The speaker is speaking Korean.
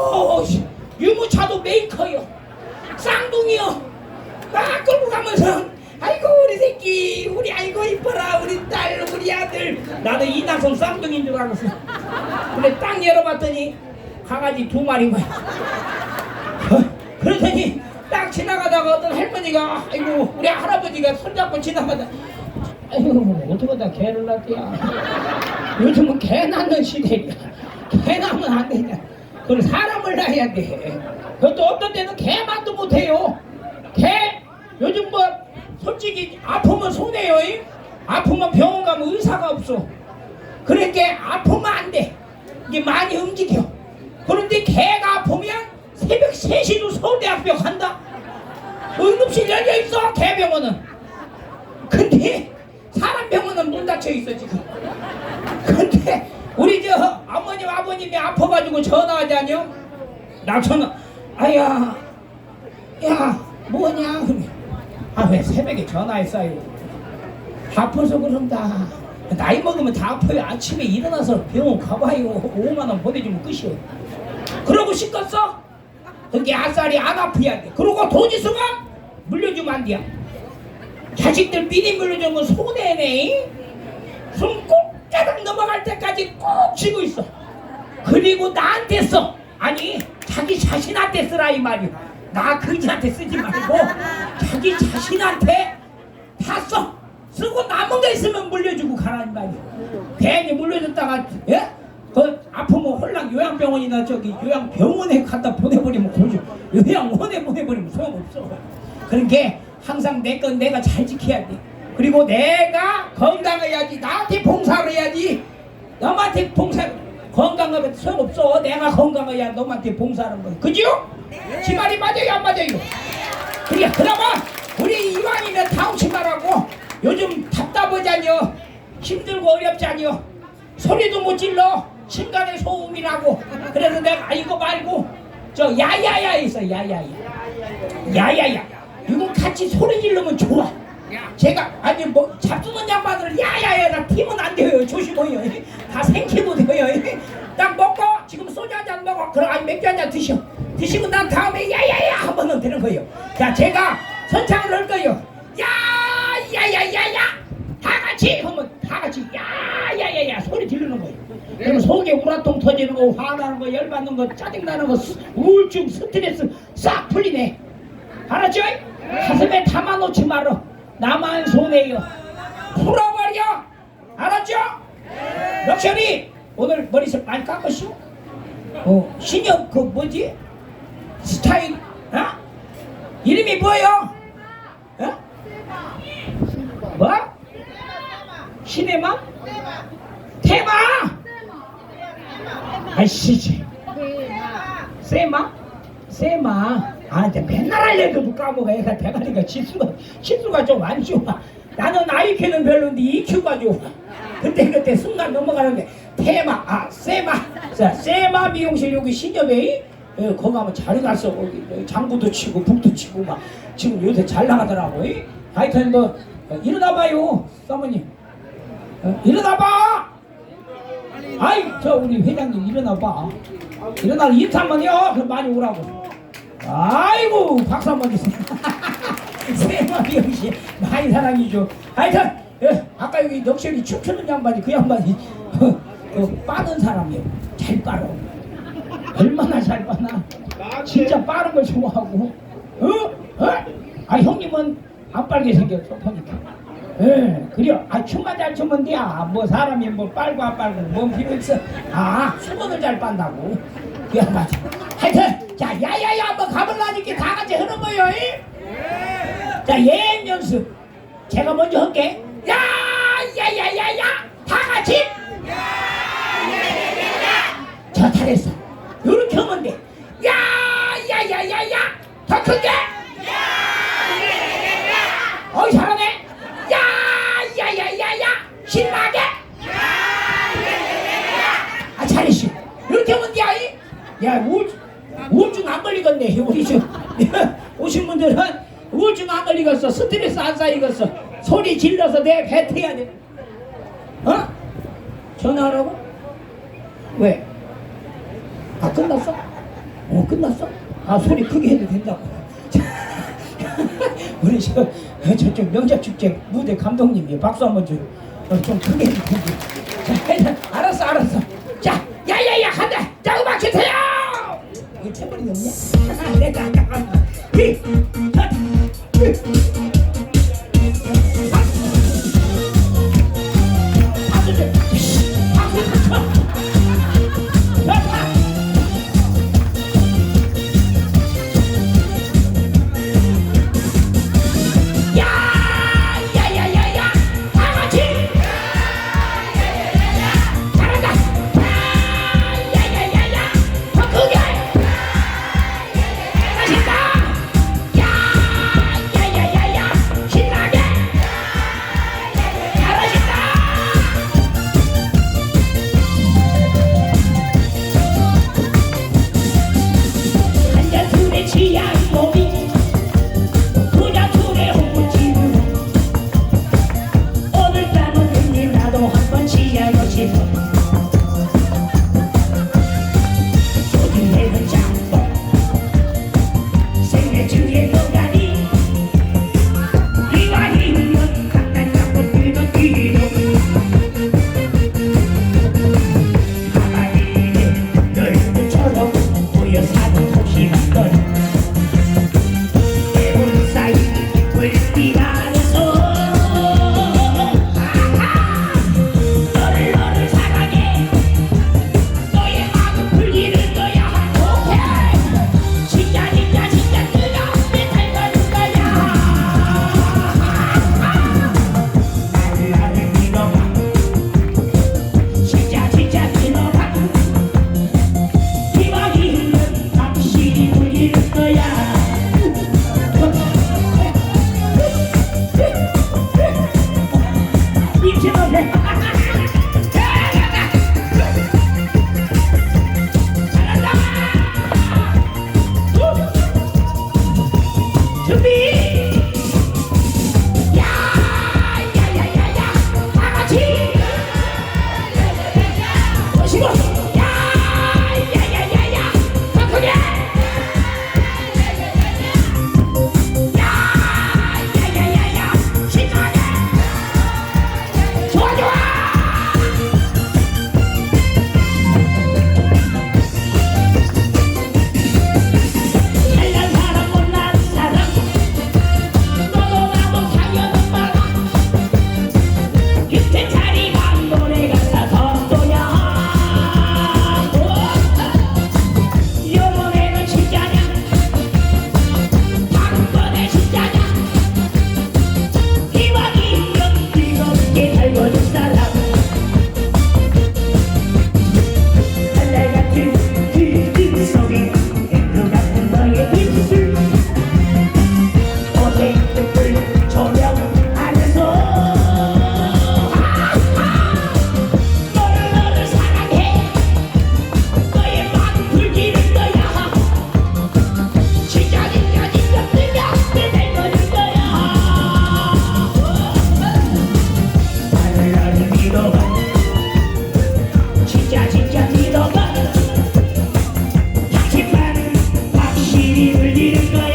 어, 씨, 유모차도 메이커요. 쌍둥이요. 막 끌고 가면서 아이고 우리 새끼 우리 아이고 이뻐라 우리 딸 우리 아들 나도 이나성 쌍둥이인 줄 알았어. 근데 딱 열어봤더니 강아지 두 마리만. 그러더니 딱 지나가다가 어떤 할머니가 아이고 우리 할아버지가 손잡고 지나가다 아이고 어떡하다 개를 낳대야 요즘은 개 낳는 시대야 개 낳으면 안 되냐 그걸 사람을 낳아야 돼. 그것도 어떤 때는 개만도 못해요. 개 요즘 뭐 솔직히 아프면 손해요 이? 아프면 병원 가면 의사가 없어. 그러니까 아프면 안 돼. 이게 많이 움직여. 그런데 개가 아프면 새벽 3시도 서울대학교 간다. 응급실 열려 있어 개 병원은. 근데 사람 병원은 문 닫혀 있어 지금. 근데 우리 저 아버님이 아파가지고 전화하자뇨 나 전화 아야 야 뭐냐? 아왜 새벽에 전화했어요? 아파서 그런다. 나이 먹으면 다 아파요. 아침에 일어나서 병원 가봐요. 5만원 보내주면 끝이요. 그러고 씻었어? 그게 아싸리 안 아프야. 돼 그러고 돈 있으면 물려주면 안 돼요. 자식들 미리 물려주면 손해네. 손 꼭 자락 넘어갈 때까지 꼭 쥐고 있어 그리고 나한테 써. 아니 자기 자신한테 쓰라 이 말이야 나 그지한테 쓰지 말고 자기 자신한테 다 써. 쓰고 남은 게 있으면 물려주고 가라는 말이야 괜히 물려줬다가 예? 그 아프면 홀랑 요양병원이나 저기 요양병원에 갖다 보내버리면 고죠 요양원에 보내버리면 소용없어. 그러니까 항상 내 건 내가 잘 지켜야 돼. 그리고 내가 건강해야지. 나한테 봉사를 해야지. 너한테 봉사 건강하면 소용없어. 내가 건강해야 너한테 봉사하는 거야. 그죠? 지 말이 맞아요 안 맞아요? 그래 그러면 우리 이왕이면 다음치마라고 요즘 답답하잖여. 힘들고 어렵잖여. 소리도 못 질러. 신간의 소음이라고. 그래서 내가 아, 이거 말고 저 야야야 있어 야야야. 야야야. 이거 같이 소리 지르면 좋아. 제가 아니 뭐 잡수는 양반을 야야야라 팀은 안 돼요. 조심해요 다 생기도 돼요. 딱 먹고 지금 소주 한 잔 먹어. 그럼 아니 맥주 한 잔 드셔. 드시고 난 다음에 야야야 하면은 되는 거예요. 자 제가 선창을 할 거예요. 야야야야야. 다 같이 하면 다 같이 야야야야 소리 지르는 거예요. 그러면 속에 우라통 터지는 거 화나는 거 열받는 거 짜증나는 거 스- 우울증 스트레스 싹 풀리네. 알았죠? 가슴에 담아놓지 말어. 나만 손해요. 풀어버려. 알았죠? 럭셔리 오늘 머리색 많이 깎았슈? 어 신형 그 뭐지? 스타일 어? 이름이 뭐예요? 어? 뭐? 시네마? 테마? 아이씨 세마? 세마 아 이제 맨날 알려도 까먹어 얘가 대가리가 치수가 치수가 좀 안 좋아 나는 IQ는 별론데 EQ가 좋아 그때 그때 순간 넘어가는데 테마 아 세마. 자 세마 미용실 여기 신협에 예, 거기 가면 잘 갔어 거기 여기 장구도 치고 북도 치고 막 지금 요새 잘 나가더라고. 이. 하여튼 뭐 어, 일어나봐요 사모님. 어, 일어나봐! 아이 저 우리 회장님 일어나봐. 일어나 인사 한번 해요. 그럼 많이 오라고. 아이고 박수 한번 주세요. 세마리 역시 많이 사랑이죠 하여튼 예, 아까 여기 넉셔리 춤추는 양반이 그 양반이 그 빠는 사람이에요 잘 빨아 얼마나 잘 빠나 진짜 빠른 걸 좋아하고 어? 어? 아 형님은 안 빨게 생겼어 보니까 예, 그래요. 아, 춤만 잘 추면 돼. 아, 뭐 사람이 뭐 빨고 안 빨고 뭔 필요 있어. 아, 수건을 잘 빤다고. 야, 맞아. 하여튼, 자, 야야야 한번 가볼라니까 다 같이. 이? 자, 예행 연습. 제가 먼저 할게. 같이. 자, 잘했어. 이렇게 하면 돼. 야, 야야야야, 더 크게. 어이 잘하네. 야, 야, 야, 야, 야, 신나게. 아 잘했어. 이렇게 하면 돼. 아이. 야, 우울, 우울증 안 걸리겠네. 저 오신 분들은 우울증 안 걸리겠어. 스트레스 안 쌓이겠어. 소리 질러서 내 뱉어야 돼. 전화하라고? 왜? 아 끝났어? 어 끝났어? 아 소리 크게 해도 된다고. 우리 저, 저쪽 명자축제 무대 감독님이 박수 한번 줘요. 어, 좀 크게 해도 알았어 알았어. 자 야야야 한다. 자고 막히세요! 이거 채버리겠네 내가 아까 히히히히 to be и придирка